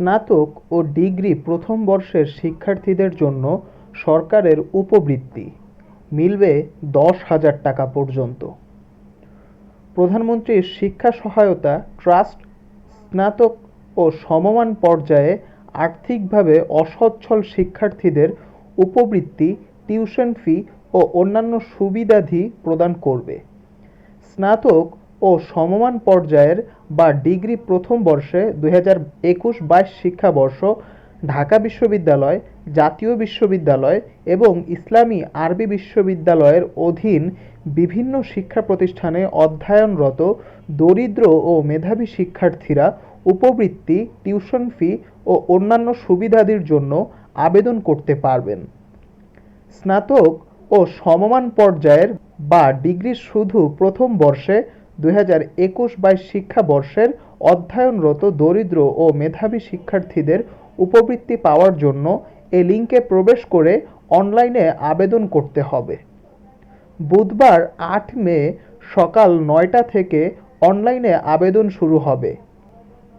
স্নাতক ও ডিগ্রি প্রথম বর্ষের শিক্ষার্থীদের জন্য সরকারের উপবৃত্তি। মিলবে দশ হাজার টাকা পর্যন্ত। প্রধানমন্ত্রীর শিক্ষা সহায়তা, ট্রাস্ট, স্নাতক ও সমমান পর্যায়ে আর্থিকভাবে অসচ্ছল শিক্ষার্থীদের উপবৃত্তি, টিউশন ফি ও অন্যান্য সুবিধাদি প্রদান করবে। স্নাতক ও সমমান পর্যায়ের বা ডিগ্রি প্রথম বর্ষে দুই হাজার একুশ বাইশ শিক্ষাবর্ষ ঢাকা বিশ্ববিদ্যালয়, জাতীয় বিশ্ববিদ্যালয় এবং ইসলামী আরবি বিশ্ববিদ্যালয়ের অধীন বিভিন্ন শিক্ষা প্রতিষ্ঠানে অধ্যয়নরত দরিদ্র ও মেধাবী শিক্ষার্থীরা উপবৃত্তি, টিউশন ফি ও অন্যান্য সুবিধাদির জন্য আবেদন করতে পারবেন। স্নাতক ও সমমান পর্যায়ের বা ডিগ্রি শুধু প্রথম বর্ষে দুই হাজার একুশ বাইশ শিক্ষাবর্ষের অধ্যয়নরত দরিদ্র ও মেধাবী শিক্ষার্থীদের উপবৃত্তি পাওয়ার জন্য এ লিঙ্কে প্রবেশ করে অনলাইনে আবেদন করতে হবে। বুধবার আট মে সকাল নয়টা থেকে অনলাইনে আবেদন শুরু হবে।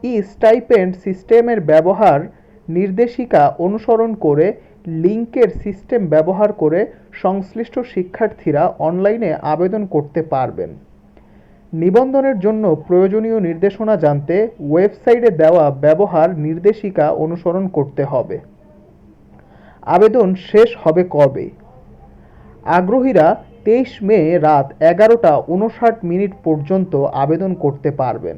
ই স্টাইপেন্ড সিস্টেমের ব্যবহার নির্দেশিকা অনুসরণ করে লিঙ্কের সিস্টেম ব্যবহার করে সংশ্লিষ্ট শিক্ষার্থীরা অনলাইনে আবেদন করতে পারবেন। নিবন্ধনের জন্য প্রয়োজনীয় নির্দেশনা জানতে ওয়েবসাইটে দেওয়া ব্যবহার নির্দেশিকা অনুসরণ করতে হবে। আবেদন শেষ হবে কবে? আগ্রহীরা তেইশ মে রাত এগারোটা উনষাট মিনিট পর্যন্ত আবেদন করতে পারবেন।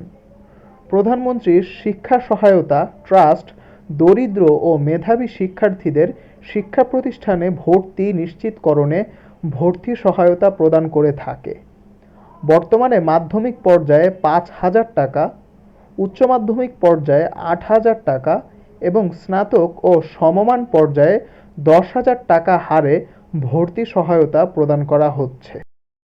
প্রধানমন্ত্রীর শিক্ষা সহায়তা, ট্রাস্ট, দরিদ্র ও মেধাবী শিক্ষার্থীদের শিক্ষা প্রতিষ্ঠানে ভর্তি নিশ্চিতকরণে ভর্তি সহায়তা প্রদান করে থাকে। বর্তমানে মাধ্যমিক পর্যায়ে পাঁচ হাজার টাকা, উচ্চ মাধ্যমিক পর্যায়ে আট হাজার টাকা এবং স্নাতক ও সমমান পর্যায়ে দশ হাজার টাকা হারে ভর্তি সহায়তা প্রদান করা হচ্ছে।